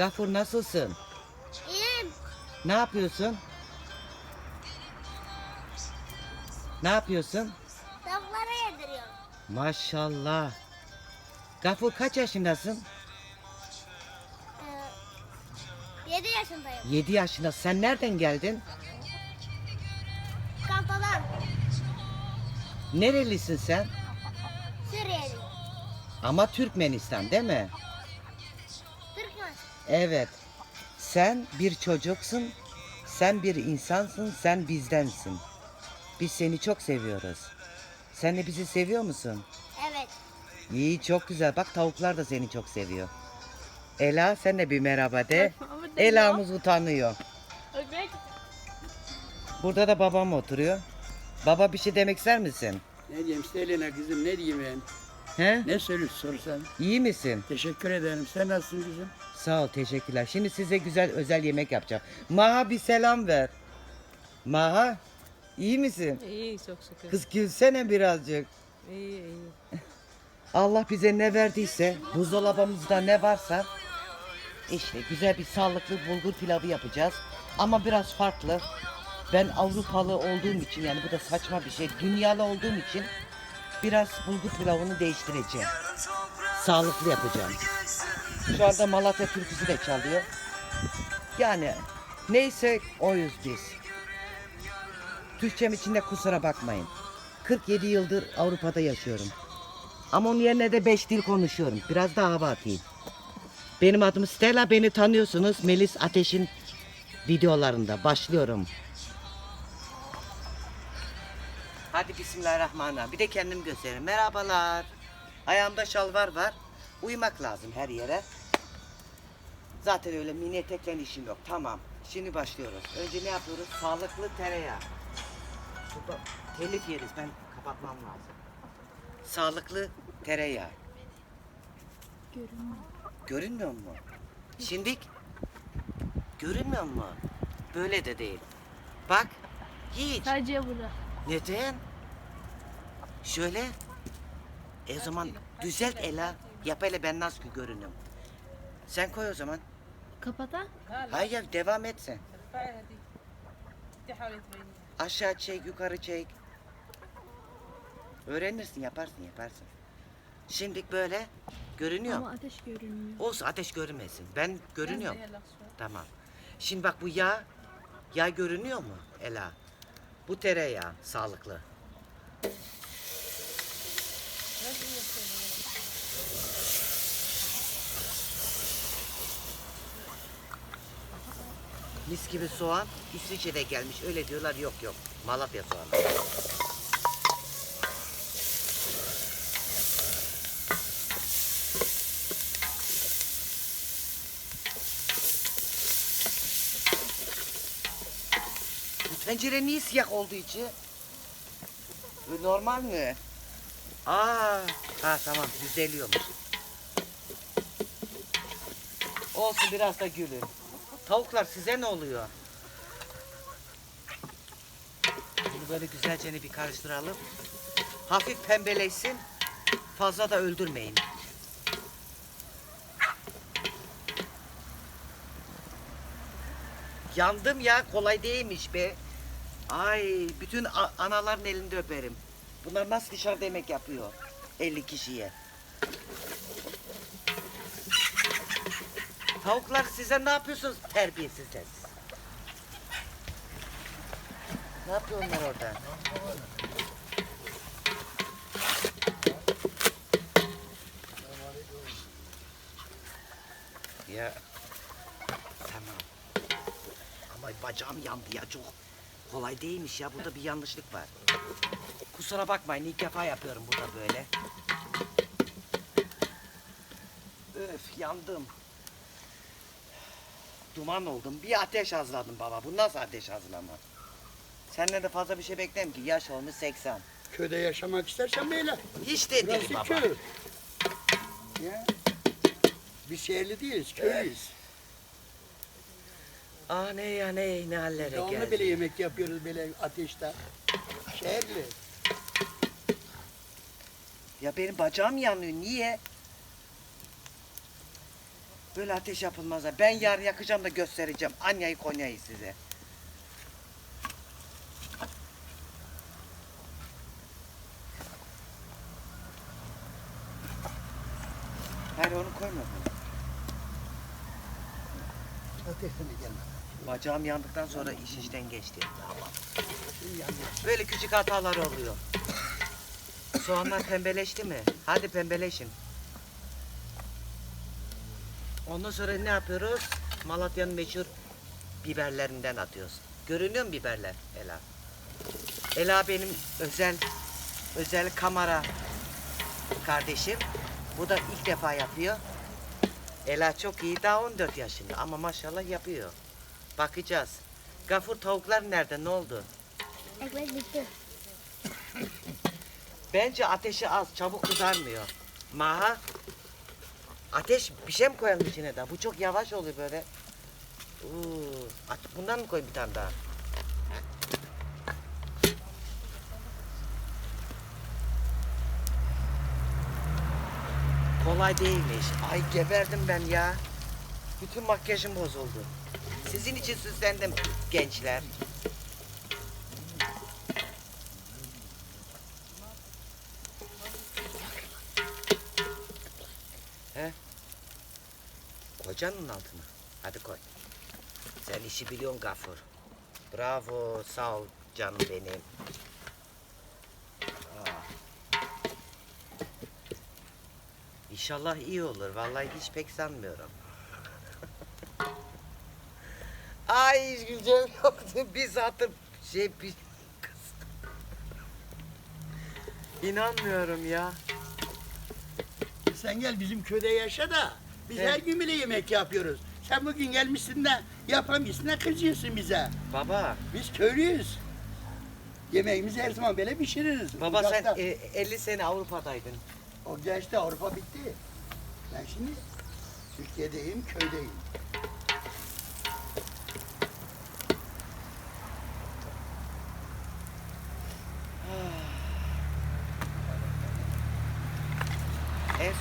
Gafur nasılsın? İyiyim. Ne yapıyorsun? Ne yapıyorsun? Tavuklara yediriyorum. Maşallah. Gafur kaç yaşındasın? Ee, 7 yaşındayım. 7 yaşında. Sen nereden geldin? Kantadan. Nerelisin sen? Suriyeli. Ama Türkmenistan değil mi? Evet. Sen bir çocuksun. Sen bir insansın. Sen bizdensin. Biz seni çok seviyoruz. Sen de bizi seviyor musun? Evet. İyi çok güzel. Bak tavuklar da seni çok seviyor. Ela sen de bir merhaba de. Ela'mız utanıyor. Burada da babam oturuyor. Baba bir şey demek ister misin? Ne diyeyim Selena kızım ne diyeyim ben? He? Ne söylüyorsun sorsan? İyi misin? Teşekkür ederim. Sen nasılsın kızım? Sağ ol teşekkürler. Şimdi size güzel özel yemek yapacağım. Maha bir selam ver. Maha iyi misin? İyi çok şükür. Kız gülsene birazcık. İyi iyi. Allah bize ne verdiyse, buzdolabımızda ne varsa işte güzel bir sağlıklı bulgur pilavı yapacağız. Ama biraz farklı. Ben Avrupalı olduğum için yani bu da saçma bir şey. Dünyalı olduğum için biraz bulgur pilavını değiştireceğim. Sağlıklı yapacağım. Şu anda Malatya türküsü de çalıyor. Yani neyse oyuz biz. Türkçem için de kusura bakmayın. 47 yıldır Avrupa'da yaşıyorum. Ama onun yerine de beş dil konuşuyorum. Biraz daha hava atayım. Benim adım Stella. Beni tanıyorsunuz. Melis Ateş'in videolarında. Başlıyorum. Hadi Bismillahirrahmanirrahim. Bir de kendim göstereyim. Merhabalar. Ayağımda şalvar var. Uyumak lazım her yere. Zaten öyle mini etekle işim yok. Tamam. Şimdi başlıyoruz. Önce ne yapıyoruz? Sağlıklı tereyağı. Burada telif yeriz. Ben kapatmam lazım. Sağlıklı tereyağı. Görünmüyor. Görünmüyor mu? Şimdi görünmüyor mu? Böyle de değil. Bak hiç. Sadece burada. Neden? Şöyle. E o zaman düzelt Ela. Yap hele ben nasıl görünüm. Sen koy o zaman. Kapata. Hayır devam et sen. Aşağı çek, yukarı çek. Öğrenirsin, yaparsın, yaparsın. Şimdi böyle görünüyor. Ama ateş görünmüyor. Olsun ateş görünmesin. Ben görünüyorum. Tamam. Şimdi bak bu yağ, yağ görünüyor mu Ela? Bu tereyağı sağlıklı. Mis gibi soğan İsviçre'de gelmiş. Öyle diyorlar yok yok. Malatya soğanı. Bu tencere niye siyah olduğu için? Normal mi? Aa, ha tamam düzeliyormuş. Olsun biraz da gülün. Tavuklar size ne oluyor? Bunu böyle güzelce bir karıştıralım. Hafif pembeleşsin. Fazla da öldürmeyin. Yandım ya kolay değilmiş be. Ay bütün anaların elinde öperim. Bunlar nasıl dışarıda yemek yapıyor? 50 kişiye. Tavuklar size ne yapıyorsunuz terbiyesizler? siz? Ne yapıyor onlar orada? Ya tamam. Ama bacağım yandı ya çok kolay değilmiş ya burada bir yanlışlık var. Kusura bakmayın ilk defa yapıyorum burada böyle. Öf yandım. Duman oldum. Bir ateş hazırladım baba. Bu nasıl ateş hazırlama? Senden de fazla bir şey beklem ki. Yaş olmuş 80. Köyde yaşamak istersen böyle. Hiç de değil Burası baba. köy. Ya. Biz şehirli değiliz, köylüyüz. Ah ne ya ne ne hallere geldi. böyle yemek yapıyoruz böyle ateşte. Şehirli. Ya benim bacağım yanıyor. Niye? Böyle ateş yapılmaz. ha. Ben yarın yakacağım da göstereceğim. Anya'yı Konya'yı size. Hayır onu koyma. Ateşine gelme. Bacağım yandıktan sonra iş işten geçti. Böyle küçük hatalar oluyor. Soğanlar pembeleşti mi? Hadi pembeleşin. Ondan sonra ne yapıyoruz? Malatya'nın meşhur biberlerinden atıyoruz. Görünüyor mu biberler Ela? Ela benim özel özel kamera kardeşim. Bu da ilk defa yapıyor. Ela çok iyi daha 14 yaşında ama maşallah yapıyor. Bakacağız. Gafur tavuklar nerede? Ne oldu? Ekmek bitti. Bence ateşi az, çabuk kızarmıyor. Maha, ateş bir şey mi koyalım içine daha? Bu çok yavaş oluyor böyle. Uuu, bundan mı koyayım bir tane daha? Kolay değilmiş. Ay geberdim ben ya. Bütün makyajım bozuldu. Sizin için süslendim gençler. He? Kocanın altına. Hadi koy. Sen işi biliyorsun Gafur. Bravo, sağ ol canım benim. İnşallah iyi olur. Vallahi hiç pek sanmıyorum. Ay hiç güleceğim yoktu. Bir zatır şey bir kız. İnanmıyorum ya. Sen gel bizim köyde yaşa da biz Evet. her gün bile yemek yapıyoruz. Sen bugün gelmişsin de yapamıyorsun da kızıyorsun bize. Baba, Biz köylüyüz. Yemeğimizi her zaman böyle pişiririz. baba sen Uzakta. e, 50 sene Avrupa'daydın. O gençte Avrupa bitti. Ben şimdi Türkiye'deyim, köydeyim.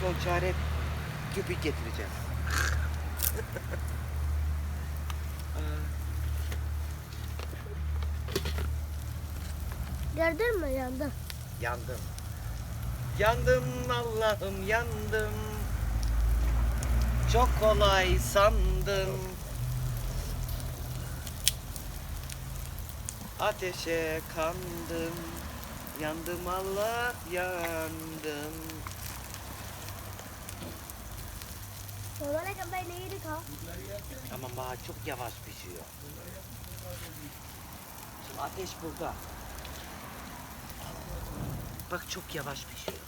Son çare köpük getireceğim. Gördün mü yandım. Yandım. Yandım Allah'ım yandım. Çok kolay sandım. Ateşe kandım. Yandım Allah yandım. Sonra kadar neydi ka? Ama ma çok yavaş pişiyor. Şimdi ateş burada. Bak çok yavaş pişiyor.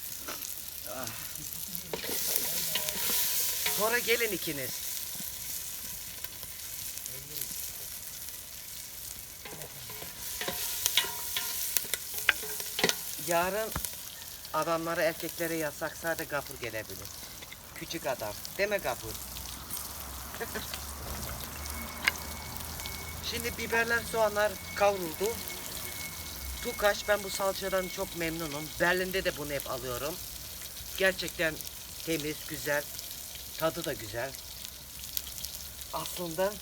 Sonra gelin ikiniz. Yarın adamlara erkeklere yasak sadece gafur gelebilir. Küçük adam. Deme gafur. Şimdi biberler, soğanlar kavruldu. Tukaş ben bu salçadan çok memnunum. Berlin'de de bunu hep alıyorum. Gerçekten temiz, güzel. Tadı da güzel. Aslında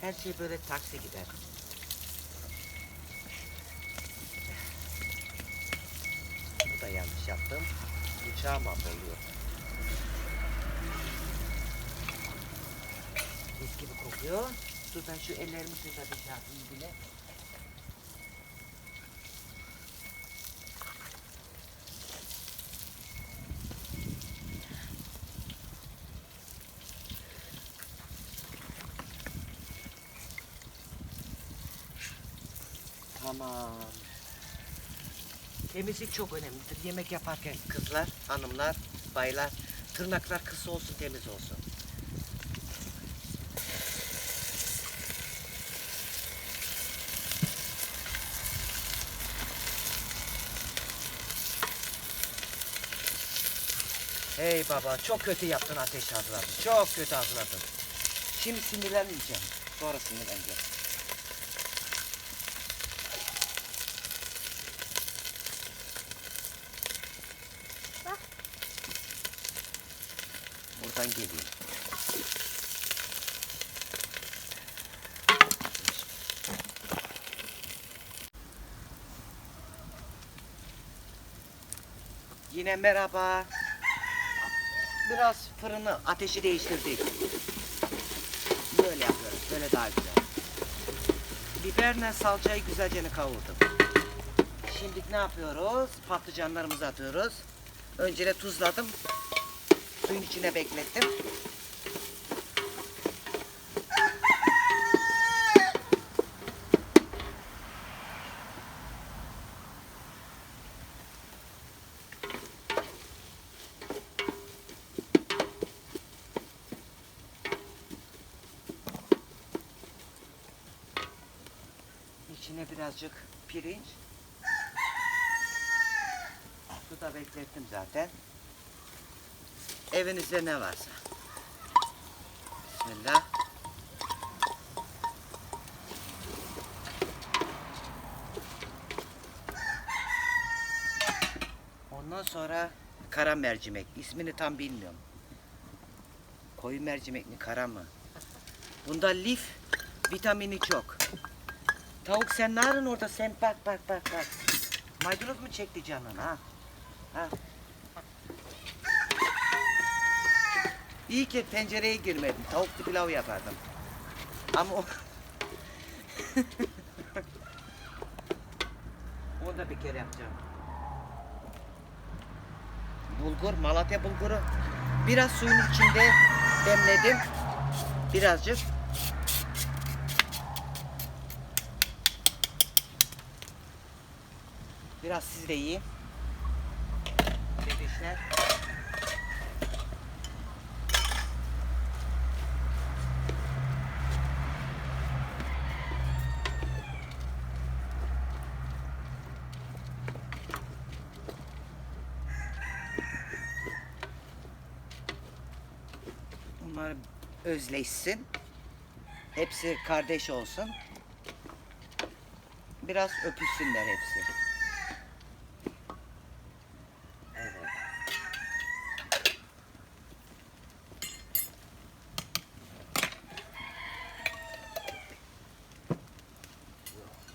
her şey böyle taksi gider. Bu da yanlış yaptım. Bıçağım oluyor. Mis gibi kokuyor. Dur ben şu ellerimi şurada bir şey bile. Tamam. Temizlik çok önemlidir. Yemek yaparken kızlar, hanımlar, baylar tırnaklar kısa olsun, temiz olsun. Hey baba çok kötü yaptın ateş hazırladın. Çok kötü hazırladın. Şimdi sinirlenmeyeceğim. Sonra sinirleneceğim. Bak. Buradan geliyor. Yine merhaba. Biraz fırını ateşi değiştirdik. Böyle yapıyoruz. Böyle daha güzel. Biberle salçayı güzelce kavurdum. Şimdi ne yapıyoruz? Patlıcanlarımızı atıyoruz. Önce de tuzladım. Suyun içine beklettim. İçine birazcık pirinç. Suda beklettim zaten. Evinizde ne varsa. Bismillah. Ondan sonra kara mercimek. İsmini tam bilmiyorum. Koyu mercimek mi kara mı? Bunda lif vitamini çok. Tavuk sen ne arın orada sen bak bak bak bak. Maydanoz mu çekti canın ha? Ha. İyi ki pencereye girmedim. Tavuklu pilav yapardım. Ama o... Onu da bir kere yapacağım. Bulgur, Malatya bulguru. Biraz suyun içinde demledim. Birazcık. Biraz siz de yiyin. Bebişler. Bunlar özleşsin. Hepsi kardeş olsun. Biraz öpüşsünler hepsi. Evet.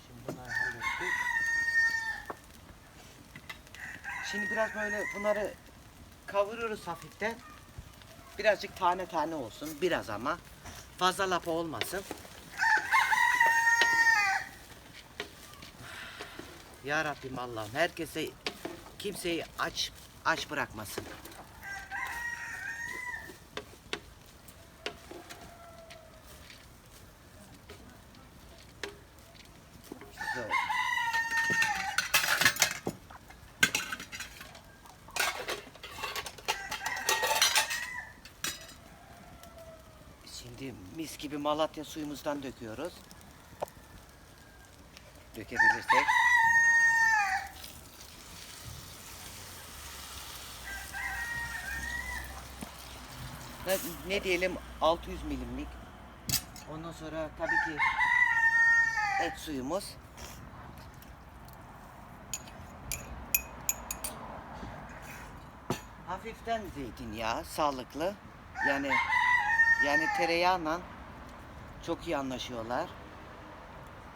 Şimdi bunları hallettik. Şimdi biraz böyle bunları kavuruyoruz hafiften. Birazcık tane tane olsun. Biraz ama. Fazla lapa olmasın. Ya Rabbim Allah'ım herkese kimseyi aç aç bırakmasın. Güzel. Gibi Malatya suyumuzdan döküyoruz. Dökebilirsek. Ne, ne diyelim 600 milimlik. Ondan sonra tabii ki et suyumuz. Hafiften zeytinyağı, sağlıklı. Yani yani tereyağla çok iyi anlaşıyorlar.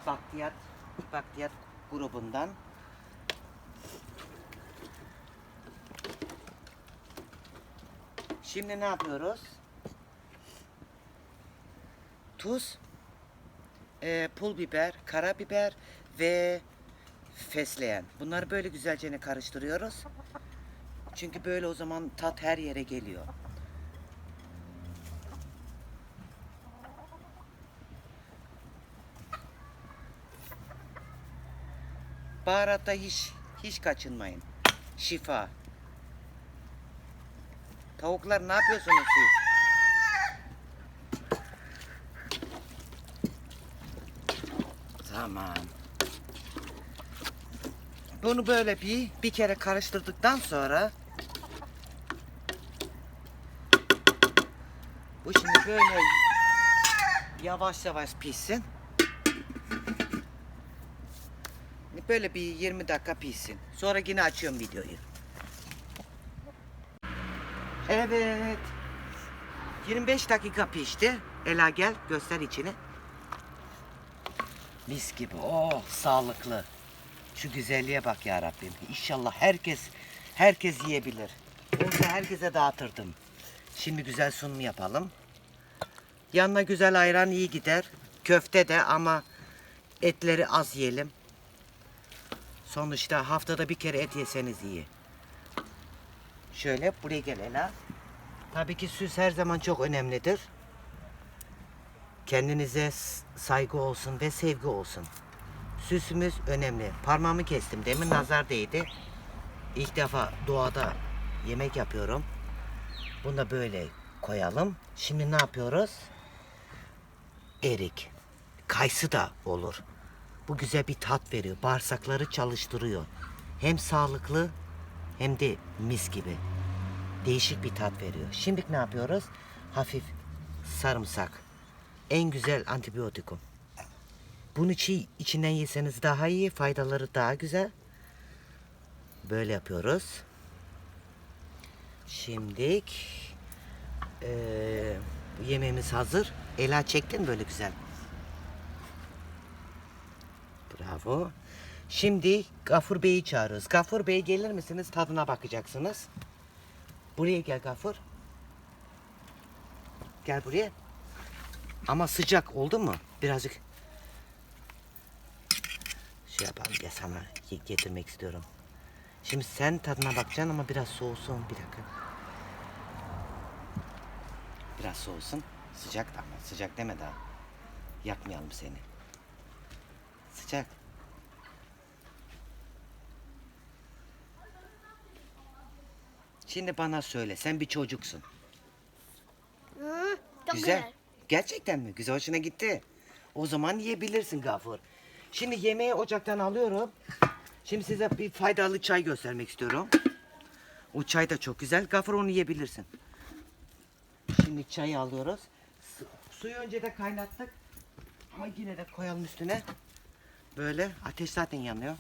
Baktiyat, baktiyat grubundan. Şimdi ne yapıyoruz? Tuz, e, pul biber, karabiber ve fesleğen. Bunları böyle güzelce karıştırıyoruz. Çünkü böyle o zaman tat her yere geliyor. Baharatta hiç hiç kaçınmayın. Şifa. Tavuklar ne yapıyorsunuz siz? Tamam. Bunu böyle bir bir kere karıştırdıktan sonra bu şimdi böyle yavaş yavaş pişsin. Böyle bir 20 dakika pişsin. Sonra yine açıyorum videoyu. Evet. 25 dakika pişti. Ela gel göster içini. Mis gibi. Oh sağlıklı. Şu güzelliğe bak ya Rabbim. İnşallah herkes herkes yiyebilir. Olsa herkese dağıtırdım. Şimdi güzel sunum yapalım. Yanına güzel ayran iyi gider. Köfte de ama etleri az yiyelim. Sonuçta haftada bir kere et yeseniz iyi. Şöyle buraya gel Ela. Tabii ki süs her zaman çok önemlidir. Kendinize saygı olsun ve sevgi olsun. Süsümüz önemli. Parmağımı kestim. Demin nazar değdi. İlk defa doğada yemek yapıyorum. Bunu da böyle koyalım. Şimdi ne yapıyoruz? Erik. Kayısı da olur. Bu güzel bir tat veriyor. Bağırsakları çalıştırıyor. Hem sağlıklı hem de mis gibi. Değişik bir tat veriyor. Şimdi ne yapıyoruz? Hafif sarımsak. En güzel antibiyotikum. Bunu çiğ içinden yeseniz daha iyi, faydaları daha güzel. Böyle yapıyoruz. Şimdi eee yemeğimiz hazır. Ela çektin böyle güzel. Bravo. Şimdi Gafur Bey'i çağırıyoruz. Gafur Bey gelir misiniz? Tadına bakacaksınız. Buraya gel Gafur. Gel buraya. Ama sıcak oldu mu? Birazcık şey yapalım ya sana ge- getirmek istiyorum. Şimdi sen tadına bakacaksın ama biraz soğusun. Bir dakika. Biraz soğusun. Sıcak da ama sıcak deme daha. Yakmayalım seni. Sıcak. Şimdi bana söyle sen bir çocuksun. Hı, çok güzel. güzel. Gerçekten mi? Güzel hoşuna gitti. O zaman yiyebilirsin Gafur. Şimdi yemeği ocaktan alıyorum. Şimdi size bir faydalı çay göstermek istiyorum. O çay da çok güzel. Gafur onu yiyebilirsin. Şimdi çayı alıyoruz. Su- suyu önce de kaynattık. Ama yine de koyalım üstüne. Böyle ateş zaten yanıyor.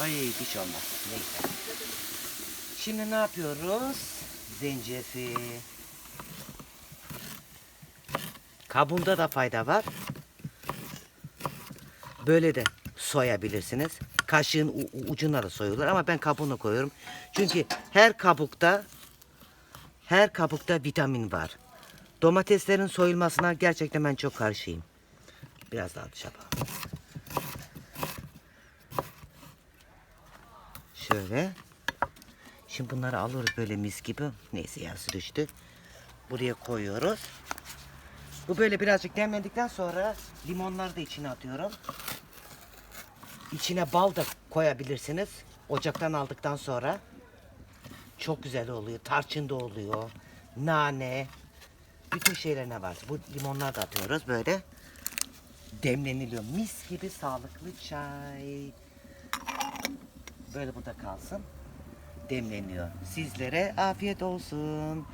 Ay şey olmaz. Neyse. Şimdi ne yapıyoruz? Zencefil. Kabuğunda da fayda var. Böyle de soyabilirsiniz. Kaşığın ucuna da soyulur ama ben kabuğunu koyuyorum. Çünkü her kabukta her kabukta vitamin var. Domateslerin soyulmasına gerçekten ben çok karşıyım. Biraz daha dışa Şöyle. Şimdi bunları alıyoruz böyle mis gibi. Neyse yarısı düştü. Buraya koyuyoruz. Bu böyle birazcık demlendikten sonra limonları da içine atıyorum. İçine bal da koyabilirsiniz. Ocaktan aldıktan sonra. Çok güzel oluyor. Tarçın da oluyor. Nane. Bütün şeylerine var. Bu limonlar da atıyoruz böyle. Demleniliyor. Mis gibi sağlıklı çay. Böyle burada kalsın. Demleniyor. Sizlere afiyet olsun.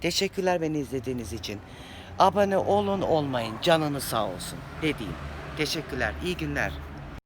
Teşekkürler beni izlediğiniz için. Abone olun olmayın. Canınız sağ olsun. Dediğim. Teşekkürler. İyi günler.